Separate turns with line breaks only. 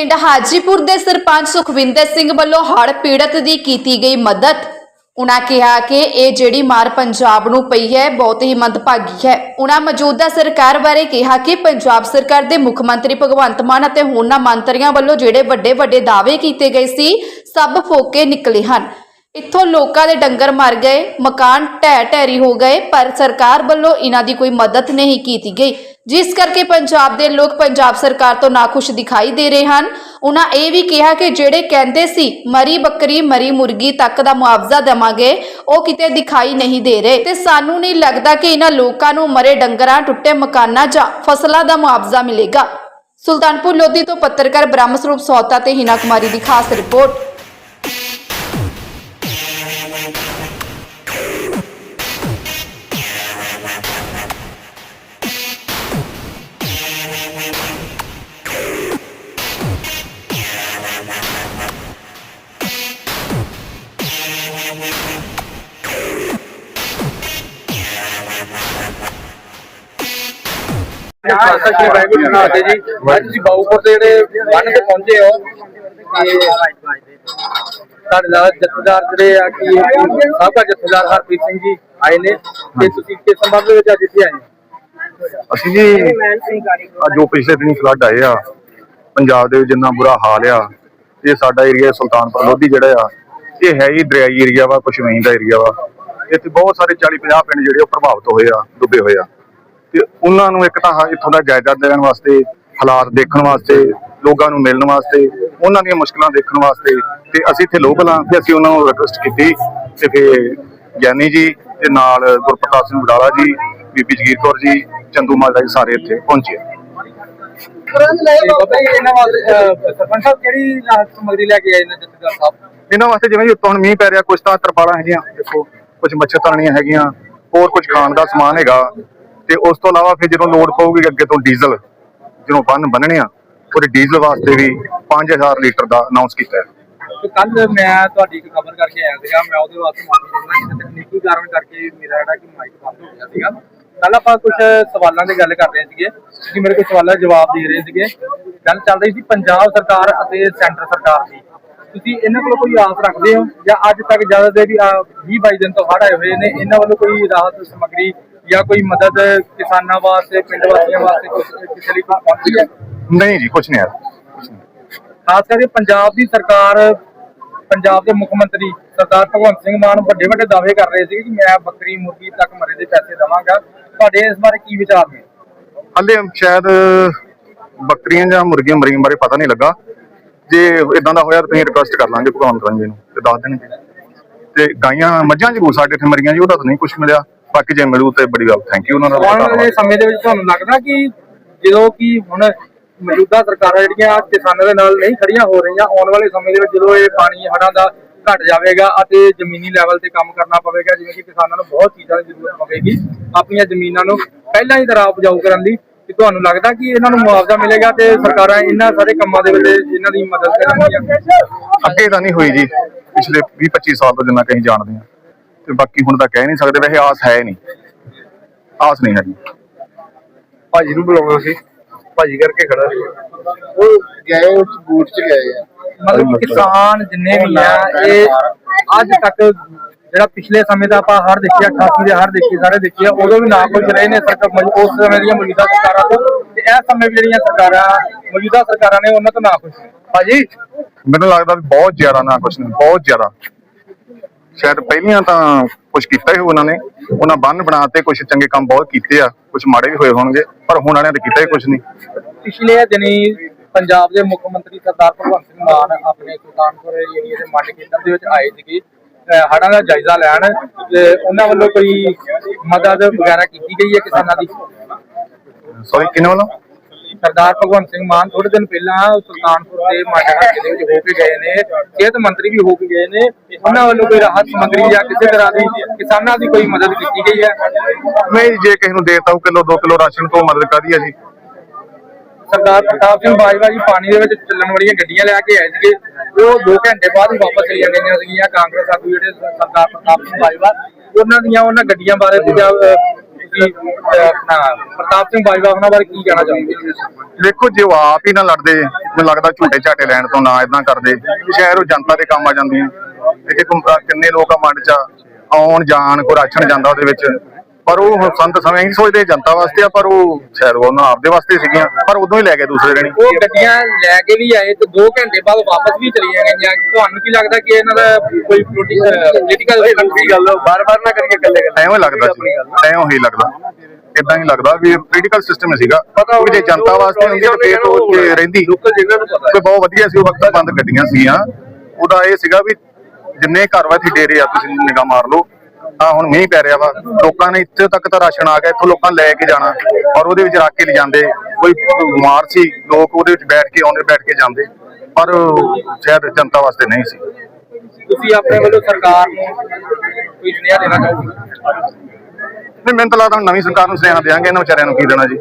ਪਿੰਡ ਹਾਜੀਪੁਰ ਦੇ ਸਰਪੰਚ ਸੁਖਵਿੰਦਰ ਸਿੰਘ ਵੱਲੋਂ ਹੜ੍ਹ ਪੀੜਤ ਦੀ ਕੀਤੀ ਗਈ ਮਦਦ। ਉਨ੍ਹਾਂ ਕਿਹਾ ਕਿ ਇਹ ਜਿਹੜੀ ਮਾਰ ਪੰਜਾਬ ਨੂੰ ਪਈ ਹੈ, ਬਹੁਤ ਹੀ ਮੰਦਭਾਗੀ ਹੈ। ਉਨ੍ਹਾਂ ਮੌਜੂਦਾ ਸਰਕਾਰ ਬਾਰੇ ਕਿਹਾ ਕਿ ਪੰਜਾਬ ਸਰਕਾਰ ਦੇ ਮੁੱਖ ਮੰਤਰੀ ਭਗਵੰਤ ਮਾਨ ਅਤੇ ਹੋਰਨਾਂ ਮੰਤਰੀਆਂ ਵੱਲੋਂ ਜਿਹੜੇ ਵੱਡੇ ਵੱਡੇ ਦਾਅਵੇ ਕੀਤੇ ਗਏ ਸੀ, ਸਭ ਫੋਕੇ ਨਿਕਲੇ ਹਨ। ਇੱਥੋਂ ਲੋਕਾਂ ਦੇ ਡੰਗਰ ਮਰ ਗਏ, ਮਕਾਨ ਢਹਿ ਢੇਰੀ ਹੋ ਗਏ, ਪਰ ਸਰਕਾਰ ਵੱਲੋਂ ਇਹਨਾਂ ਦੀ ਕੋਈ ਮਦਦ ਨਹੀਂ ਕੀਤੀ ਗਈ। ਜਿਸ ਕਰਕੇ ਪੰਜਾਬ ਦੇ ਲੋਕ ਪੰਜਾਬ ਸਰਕਾਰ ਤੋਂ ਨਾਖੁਸ਼ ਦਿਖਾਈ ਦੇ ਰਹੇ ਹਨ। ਉਹਨਾਂ ਇਹ ਵੀ ਕਿਹਾ ਕਿ ਜਿਹੜੇ ਕਹਿੰਦੇ ਸੀ, ਮਰੀ ਬੱਕਰੀ, ਮਰੀ ਮੁਰਗੀ ਤੱਕ ਦਾ ਮੁਆਵਜ਼ਾ ਦੇਵਾਂਗੇ, ਉਹ ਕਿਤੇ ਦਿਖਾਈ ਨਹੀਂ ਦੇ ਰਹੇ। ਤੇ ਸਾਨੂੰ ਨਹੀਂ ਲੱਗਦਾ ਕਿ ਇਹਨਾਂ ਲੋਕਾਂ ਨੂੰ ਮਰੇ ਡੰਗਰਾਂ, ਟੁੱਟੇ ਮਕਾਨਾਂ ਜਾਂ ਫਸਲਾਂ ਦਾ ਮੁਆਵਜ਼ਾ ਮਿਲੇਗਾ। ਸੁਲਤਾਨਪੁਰ ਲੋਧੀ ਤੋਂ ਪੱਤਰਕਾਰ ਬ੍ਰਹਮ ਸਰੂਪ ਸੌਤਾ ਤੇ ਹਿਨਾ ਕੁਮਾਰੀ ਦੀ ਖਾਸ ਰਿਪੋਰਟ।
ਖਾਲਸਾ ਸ਼੍ਰੀ ਵਾਹਿਗੁਰੂ ਜੀ ਨਾਤੇ ਜੀ ਅੱਜ ਤੁਸੀਂ ਬਾਊਪੁਰ ਦੇ ਜਿਹੜੇ ਬੰਨ ਤੇ ਪਹੁੰਚੇ ਹੋ ਤੇ ਸਾਡੇ ਨਾਲ ਜਥੇਦਾਰ ਜਿਹੜੇ ਆ ਕਿ ਸਾਬਕਾ ਜਥੇਦਾਰ ਹਰਪ੍ਰੀਤ ਸਿੰਘ ਜੀ ਆਏ ਨੇ ਤੇ ਤੁਸੀਂ ਕਿਸ ਸੰਬੰਧ ਦੇ ਵਿੱਚ ਅੱਜ ਇੱਥੇ ਆਏ
ਅਸੀਂ ਜੀ ਜੋ ਪਿਛਲੇ ਦਿਨੀ ਫਲੱਡ ਆਏ ਆ। ਪੰਜਾਬ ਦੇ ਜਿੰਨਾ ਬੁਰਾ ਹਾਲ ਆ ਇਹ ਸਾਡਾ ਏਰੀਆ ਸੁਲਤਾਨਪੁਰ ਲੋਧੀ ਜਿਹੜਾ ਆ ਇਹ ਹੈ ਹੀ ਦਰਿਆਈ ਏਰੀਆ ਵਾ ਪਸ਼ਮੀਨ ਦਾ ਏਰੀਆ ਵਾ। ਇੱਥੇ ਬਹੁਤ ਸਾਰੇ 40 50 ਪਿੰਡ ਜਿਹੜੇ ਉਹ ਪ੍ਰਭਾਵਿਤ ਹੋਏ ਆ ਡੁੱਬੇ ਹੋਏ ਆ। ਤੇ ਉਹਨਾਂ ਨੂੰ ਇੱਕ ਤਾਂ ਹ- ਇੱਥੋਂ ਦਾ ਜਾਇਦਾਦ ਦੇਣ ਵਾਸਤੇ, ਹਾਲਾਤ ਦੇਖਣ ਵਾਸਤੇ, ਲੋਕਾਂ ਨੂੰ ਮਿਲਣ ਵਾਸਤੇ, ਉਹਨਾਂ ਦੀਆਂ ਮੁਸ਼ਕਲਾਂ ਦੇਖਣ ਵਾਸਤੇ ਤੇ ਅਸੀਂ ਇੱਥੇ ਲੋਕਲ ਆ ਤੇ ਅਸੀਂ ਉਹਨਾਂ ਨੂੰ ਰਿਕਵੈਸਟ ਕੀਤੀ ਤੇ ਫਿਰ ਗਿਆਨੀ ਜੀ ਤੇ ਨਾਲ ਗੁਰਪ੍ਰਤਾਪ ਸਿੰਘ ਵਡਾਲਾ ਜੀ, ਬੀਬੀ ਜਗੀਰ ਕੌਰ ਜੀ, ਚੰਦੂ ਮਾਲਦਾ ਜੀ ਸਾਰੇ ਇੱਥੇ ਪਹੁੰਚੇ।
ਇਹਨਾਂ ਵਾਸਤੇ
ਜਿਵੇਂ ਜੀ ਉੱਤੋਂ ਹੁਣ ਮੀਂਹ ਪੈ ਰਿਹਾ ਕੁਝ ਤਾਂ ਤਰਪਾਲਾਂ ਹੈਗੀਆਂ, ਦੇਖੋ ਕੁਝ ਮੱਛਰਦਾਨੀਆਂ ਹੈਗੀਆਂ, ਹੋਰ ਕੁਝ ਖਾਣ ਦਾ ਸਮਾਨ ਹੈਗਾ। ਤੇ ਉਸ ਤੋਂ ਇਲਾਵਾ ਫਿਰ ਜਦੋਂ ਲੋਡ ਪਊਗੀ ਅੱਗੇ ਤੋਂ ਡੀਜ਼ਲ, ਜਦੋਂ ਬੰਨ ਬੰਨਣੇ ਆ, ਉਹਦੇ ਡੀਜ਼ਲ ਵਾਸਤੇ ਵੀ 5000 ਲੀਟਰ ਦਾ ਅਨਾਉਂਸ ਕੀਤਾ ਹੈ।
ਤੇ ਕੱਲ ਮੈਂ ਤੁਹਾਡੀ ਇੱਕ ਖਬਰ ਕਰਕੇ ਆਇਆ ਸੀਗਾ, ਮੈਂ ਉਹਦੇ ਵਾਸਤੇ ਮਾਫੀ ਚਾਹੁੰਦਾ ਤਕਨੀਕੀ ਕਾਰਨ ਕਰਕੇ ਮੇਰਾ ਜਿਹੜਾ ਕਿ ਮਾਈਕ ਬੰਦ ਹੋ ਗਿਆ ਸੀਗਾ। ਕੱਲ ਆਪਾਂ ਕੁਝ ਸਵਾਲਾਂ ਦੀ ਗੱਲ ਕਰ ਰਹੇ ਸੀਗੇ, ਕਿ ਮੇਰੇ ਕੋਲ ਸਵਾਲਾਂ ਦੇ ਜਵਾਬ ਦੇ ਰਹੇ ਸੀਗੇ। ਗੱਲ ਚੱਲ ਰਹੀ ਸੀ ਪੰਜਾਬ ਸਰਕਾਰ ਅਤੇ ਸੈਂਟਰ ਸਰਕਾਰ ਦੀ। ਤੁਸੀਂ ਇਹਨਾਂ ਕੋਲ ਕੋਈ ਆਸ ਰੱਖਦੇ ਹੋ? ਜਾਂ ਅੱਜ ਤੱਕ ਜ਼ਿਆਦਾ ਦੇ ਵੀ 20 22 ਦਿਨ ਤੋਂ ਹੜ੍ਹ ਆਏ ਹੋਏ ਨੇ, ਇਹਨਾਂ ਵੱਲੋਂ ਕੋਈ ਰਾਹਤ ਸਮੱਗਰੀ ਜਾਂ ਕੋਈ ਮਦਦ ਕਿਸਾਨਾਂ ਵਾਸਤੇ ਪਿੰਡ ਵਾਸੀਆਂ ਵਾਸਤੇ ਕੁਛ ਕਿਸੇ ਲਈ ਕੋਈ ਪਹੁੰਚੀ ਹੈ?
ਨਹੀਂ ਜੀ ਕੁਝ ਨਹੀਂ ਆਇਆ
ਖਾਸ ਕਰਕੇ ਪੰਜਾਬ ਦੀ ਸਰਕਾਰ ਪੰਜਾਬ ਦੇ ਮੁੱਖ ਮੰਤਰੀ ਸਰਦਾਰ ਭਗਵੰਤ ਸਿੰਘ ਮਾਨ ਵੱਡੇ ਵੱਡੇ ਦਾਅਵੇ ਕਰ ਰਹੇ ਸੀ ਕਿ ਮੈਂ ਬੱਕਰੀ ਮੁਰਗੀ ਤੱਕ ਮਰੇ ਦੇ ਪੈਸੇ ਦਵਾਂਗਾ। ਤੁਹਾਡੇ ਇਸ ਬਾਰੇ ਕੀ ਵਿਚਾਰ ਨੇ?
ਹਲੇ ਸ਼ਾਇਦ ਬੱਕਰੀਆਂ ਜਾਂ ਮੁਰਗੀਆਂ ਮਰੀਆਂ ਬਾਰੇ ਪਤਾ ਨਹੀਂ ਲੱਗਾ। ਜੇ ਇਦਾਂ ਦਾ ਹੋਇਆ ਤਾਂ ਤੁਸੀਂ ਰਿਕਵੈਸਟ ਕਰ ਲਾਂਗੇ ਭਗਵੰਤ ਜੀ ਨੂੰ ਤੇ ਦੱਸ ਦੇਣਗੇ। ਤੇ ਗਾਈਆਂ ਮੱਝਾਂ ਜ਼ਰੂਰ ਸਾਡੇ ਇੱਥੇ ਮਰੀਆਂ ਜੀ ਉਹਦਾ ਤਾਂ ਨਹੀਂ ਕੁਝ ਮਿਲਿਆ। ਬਾਕੀ ਜੇ ਮਿਲੂ ਤੇ ਬੜੀ ਗੱਲ ਥੈਂਕ ਯੂ ਉਹਨਾਂ ਦਾ ਬਹੁਤ
ਆਉਣ ਵਾਲੇ ਸਮੇਂ ਦੇ ਵਿੱਚ ਤੁਹਾਨੂੰ ਲੱਗਦਾ ਕਿ ਜਦੋਂ ਕਿ ਹੁਣ ਮੌਜੂਦਾ ਸਰਕਾਰਾਂ ਜਿਹੜੀਆਂ ਕਿਸਾਨਾਂ ਦੇ ਨਾਲ ਨਹੀਂ ਖੜੀਆਂ ਹੋ ਰਹੀਆਂ ਆਉਣ ਵਾਲੇ ਸਮੇਂ ਦੇ ਵਿੱਚ ਜਦੋਂ ਇਹ ਪਾਣੀ ਹੜ੍ਹਾਂ ਦਾ ਘਟ ਜਾਵੇਗਾ ਅਤੇ ਜ਼ਮੀਨੀ ਲੈਵਲ ਤੇ ਕੰਮ ਕਰਨਾ ਪਵੇਗਾ ਜਿਵੇਂ ਕਿ ਕਿਸਾਨਾਂ ਨੂੰ ਬਹੁਤ ਚੀਜ਼ਾਂ ਦੀ ਜ਼ਰੂਰਤ ਪਵੇਗੀ ਆਪਣੀਆਂ ਜ਼ਮੀਨਾਂ ਨੂੰ ਪਹਿਲਾਂ ਹੀ ਤਰ੍ਹਾਂ ਉਪਜਾਊ ਕਰਨ ਲਈ ਕਿ ਤੁਹਾਨੂੰ ਲੱਗਦਾ ਕਿ ਇਹਨਾਂ ਨੂੰ ਮੁਆਵਜ਼ਾ ਮਿਲੇਗਾ ਤੇ ਸਰਕਾਰਾਂ ਇਹਨਾਂ ਸਾਰੇ ਕੰਮਾਂ ਦੇ ਵਿੱਚ ਇਹਨਾਂ ਦੀ ਮਦਦ ਕਰਨਗੀਆਂ?
ਅੱਗੇ ਤਾਂ ਨਹੀਂ ਹੋਈ ਜੀ ਪਿਛਲੇ 20 25 ਸਾਲ ਤੋਂ ਜਿੰਨਾ ਕਹੀਂ ਜਾਣਦੇ ਆ ਤੇ ਬਾਕੀ ਹੁਣ ਤਾਂ ਕਹਿ ਨਹੀਂ ਸਕਦੇ ਵੈਸੇ ਆਸ ਹੈ ਨਹੀਂ। ਆਸ ਨਹੀਂ ਹੈਗੀ।
ਭਾਜੀ ਨੂੰ ਬੁਲਾਉਣਾ ਸੀ ਭਾਜੀ ਕਰਕੇ ਖੜਾ ਸੀ।
ਉਹ ਗਏ ਉਸ ਬੂਟ ਚ ਗਏ ਆ।
ਮਤਲਬ ਕਿ ਕਿਸਾਨ ਜਿੰਨੇ ਵੀ ਆ ਇਹ ਅੱਜ ਤੱਕ ਜਿਹੜਾ ਪਿਛਲੇ ਸਮੇਂ ਦਾ ਆਪਾਂ ਹਰ ਦੇਖਿਆ 88 ਦੇ ਹਰ ਦੇਖੇ ਸਾਰੇ ਦੇਖੇ ਆ ਉਦੋਂ ਵੀ ਨਾ ਕੁਝ ਰਹੇ ਨੇ ਸਰਕਾਰ ਉਸ ਸਮੇਂ ਦੀਆਂ ਮੌਜੂਦਾ ਸਰਕਾਰਾਂ ਤੋਂ। ਤੇ ਇਸ ਸਮੇਂ ਵੀ ਜਿਹੜੀਆਂ ਸਰਕਾਰਾਂ ਮੌਜੂਦਾ ਸਰਕਾਰਾਂ ਨੇ ਉਹਨਾਂ ਤੋਂ ਨਾ ਨੇ। ਭਾਜੀ
ਮੈਨੂੰ ਲੱਗਦਾ ਬਹੁਤ ਜ਼ਿਆਦਾ ਨਾ ਕੁਛ ਨਹੀਂ ਬਹੁਤ ਜ਼ਿਆਦਾ। ਸ਼ਾਇਦ ਪਹਿਲੀਆਂ ਤਾਂ ਕੁਝ ਕੀਤਾ ਹੀ ਉਹਨਾਂ ਨੇ। ਉਹਨਾਂ ਬੰਨ ਬਣਾਤੇ ਕੁਝ ਚੰਗੇ ਕੰਮ ਬਹੁਤ ਕੀਤੇ ਆ। ਕੁਝ ਮਾੜੇ ਵੀ ਹੋਏ ਹੋਣਗੇ ਪਰ ਹੁਣ ਵਾਲਿਆਂ ਨੇ ਕੀਤਾ ਹੀ ਕੁਝ ਨਹੀਂ।
ਪਿਛਲੇ ਦਿਨੀ ਪੰਜਾਬ ਦੇ ਮੁੱਖ ਮੰਤਰੀ ਸਰਦਾਰ ਭਗਵੰਤ ਸਿੰਘ ਮਾਨ ਆਪਣੇ ਸੁਲਤਾਨਪੁਰ ਏਰੀਏ ਦੇ ਮੰਡ ਖੇਤਰ ਦੇ ਵਿੱਚ ਆਏ ਸੀਗੇ। ਹੜ੍ਹਾਂ ਦਾ ਜਾਇਜ਼ਾ ਲੈਣ ਤੇ ਉਹਨਾਂ ਵੱਲੋਂ ਕੋਈ ਮਦਦ ਵਗੈਰਾ ਕੀਤੀ ਗਈ ਹੈ ਕਿਸਾਨਾਂ ਦੀ?
ਸੌਰੀ ਕਿਹਨੇ ਵੱਲੋਂ?
ਸਰਦਾਰ ਭਗਵੰਤ ਸਿੰਘ ਮਾਨ ਥੋੜੇ ਦਿਨ ਪਹਿਲਾਂ ਸੁਲਤਾਨਪੁਰ ਦੇ ਹਲਕੇ ਦੇ ਵਿੱਚ ਹੋ ਕੇ ਗਏ ਨੇ ਸਿਹਤ ਮੰਤਰੀ ਵੀ ਹੋ ਕੇ ਗਏ ਨੇ। ਉਹਨਾਂ ਵੱਲੋਂ ਕੋਈ ਰਾਹਤ ਸਮੱਗਰੀ ਜਾਂ ਕਿਸੇ ਤਰ੍ਹਾਂ ਦੀ ਕਿਸਾਨਾਂ ਦੀ ਕੋਈ ਮਦਦ ਕੀਤੀ ਗਈ ਹੈ?
ਨਹੀਂ ਜੇ ਕਿਸੇ ਨੂੰ ਦੇਤਾ ਉਹ ਕਿਲੋ 2 ਕਿਲੋ ਰਾਸ਼ਨ ਤੋਂ ਮਦਦ ਕਰਦੀ ਹੈ ਜੀ?
ਸਰਦਾਰ ਪ੍ਰਤਾਪ ਸਿੰਘ ਬਾਜਵਾ ਜੀ ਪਾਣੀ ਦੇ ਵਿੱਚ ਚੱਲਣ ਵਾਲੀਆਂ ਗੱਡੀਆਂ ਲੈ ਕੇ ਆਏ ਸੀਗੇ। ਉਹ 2 ਘੰਟੇ ਬਾਅਦ ਹੀ ਵਾਪਸ ਚਲੀਆਂ ਗਈਆਂ ਸੀਗੀਆਂ। ਕਾਂਗਰਸ ਆਗੂ ਜਿਹੜੇ ਸਰਦਾਰ ਪ੍ਰਤਾਪ ਸਿੰਘ ਬਾਜਵਾ ਉਹਨਾਂ ਦੀਆਂ ਉਹਨਾਂ ਗੱਡੀਆਂ ਬਾਰੇ ਦੂਜਾ ਅਹ, ਅਹ, ਆਪਣਾ ਪ੍ਰਤਾਪ ਸਿੰਘ ਬਾਜਵਾ ਉਹਨਾਂ ਬਾਰੇ ਕੀ ਕਹਿਣਾ ਚਾਹੁੰਦੇ
ਦੇਖੋ ਜੇ ਉਹ ਆਪ ਹੀ ਨਾ ਲੜਦੇ ਮੈਨੂੰ ਲੱਗਦਾ ਝੂਟੇ ਝਾਟੇ ਲੈਣ ਤੋਂ ਨਾ ਇਦਾਂ ਕਰਦੇ। ਸ਼ਹਿਰ ਉਹ ਜਨਤਾ ਦੇ ਕੰਮ ਆ ਜਾਂਦੀਆਂ ਇੱਥੇ ਕਿੰਨੇ ਲੋਕ ਆ ਮੰਡ ਚ ਆਉਣ ਜਾਣ ਕੋਈ ਰਾਸ਼ਨ ਜਾਂਦਾ ਉਹਦੇ ਵਿੱਚ। ਪਰ ਉਹ ਹੁਣ ਸੰਤ ਸਮੇਂ ਹੀ ਸੋਚਦੇ ਜਨਤਾ ਵਾਸਤੇ ਆ ਪਰ ਉਹ ਸ਼ਾਇਦ ਉਹਨਾਂ ਆਪਦੇ ਵਾਸਤੇ ਸੀਗੀਆਂ ਪਰ ਉਦੋਂ ਹੀ ਲੈ ਗਏ ਦੂਸਰੇ ਦਿਨ ਹੀ।
ਉਹ ਗੱਡੀਆਂ ਲੈ ਕੇ ਵੀ ਆਏ ਤੇ 2 ਘੰਟੇ ਬਾਅਦ ਵਾਪਸ ਵੀ ਚਲੀਆਂ ਗਈਆਂ। ਤੁਹਾਨੂੰ ਕੀ ਲੱਗਦਾ ਕਿ ਇਹਨਾਂ ਦਾ ਕੋਈ ਪੋਲੀਟੀਕਲ ਗੱਲ ਬਾਰ-ਬਾਰ ਨਾ ਕਰਕੇ ਗੱਲੇ
ਐਵੇਂ ਲੱਗਦਾ ਸੀ ਐਵੇਂ ਹੀ ਲੱਗਦਾ। ਇਦਾਂ ਹੀ ਲੱਗਦਾ ਵੀ ਪੋਲੀਟੀਕਲ ਸਿਸਟਮ ਸੀਗਾ। ਕਿ ਜੇ ਜਨਤਾ ਵਾਸਤੇ ਹੁੰਦੀ ਤਾਂ ਫੇਰ ਤੋਂ ਉੱਥੇ ਰਹਿੰਦੀ।
ਜਿਨ੍ਹਾਂ ਨੂੰ ਪਤਾ
ਕੋਈ ਬਹੁਤ ਵਧੀਆ ਸੀ ਉਹ ਵਕਤ ਬੰਦ ਗੱਡੀਆਂ ਸੀਗੀਆਂ। ਉਹਦਾ ਇਹ ਸੀਗਾ ਵੀ ਜਿੰਨੇ ਘਰ ਵਾ ਇੱਥੇ ਡੇਰੇ ਆ ਤੁਸੀਂ ਨਿਗਾਹ ਮਾਰ ਲਓ। ਆ ਹੁਣ ਮੀਂਹ ਪੈ ਰਿਹਾ ਵਾ। ਲੋਕਾਂ ਨੇ ਇੱਥੇ ਤੱਕ ਤਾਂ ਰਾਸ਼ਨ ਆ ਗਿਆ ਇੱਥੋਂ ਲੋਕਾਂ ਲੈ ਕੇ ਜਾਣਾ ਔਰ ਉਹਦੇ ਵਿੱਚ ਰੱਖ ਕੇ ਲਿਜਾਂਦੇ ਕੋਈ ਬਿਮਾਰ ਸੀ ਲੋਕ ਉਹਦੇ ਵਿੱਚ ਬੈਠ ਕੇ ਆਉਂਦੇ ਬੈਠ ਕੇ ਜਾਂਦੇ। ਪਰ ਸ਼ਾਇਦ ਜਨਤਾ ਵਾਸਤੇ ਨਹੀਂ ਸੀ।
ਤੁਸੀਂ ਆਪਣੇ ਵੱਲੋਂ ਸਰਕਾਰ ਨੂੰ ਕੋਈ ਸੁਨੇਹਾ ਦੇਣਾ ਚਾਹੋਗੇ?
ਨਹੀਂ ਮੈਨੂੰ ਤਾਂ ਲੱਗਦਾ ਨਵੀਂ ਸਰਕਾਰ ਨੂੰ ਸੁਨੇਹਾ ਦੇਾਂਗੇ ਇਹਨਾਂ ਵਿਚਾਰਿਆਂ ਨੂੰ ਕੀ ਦੇਣਾ ਜੀ।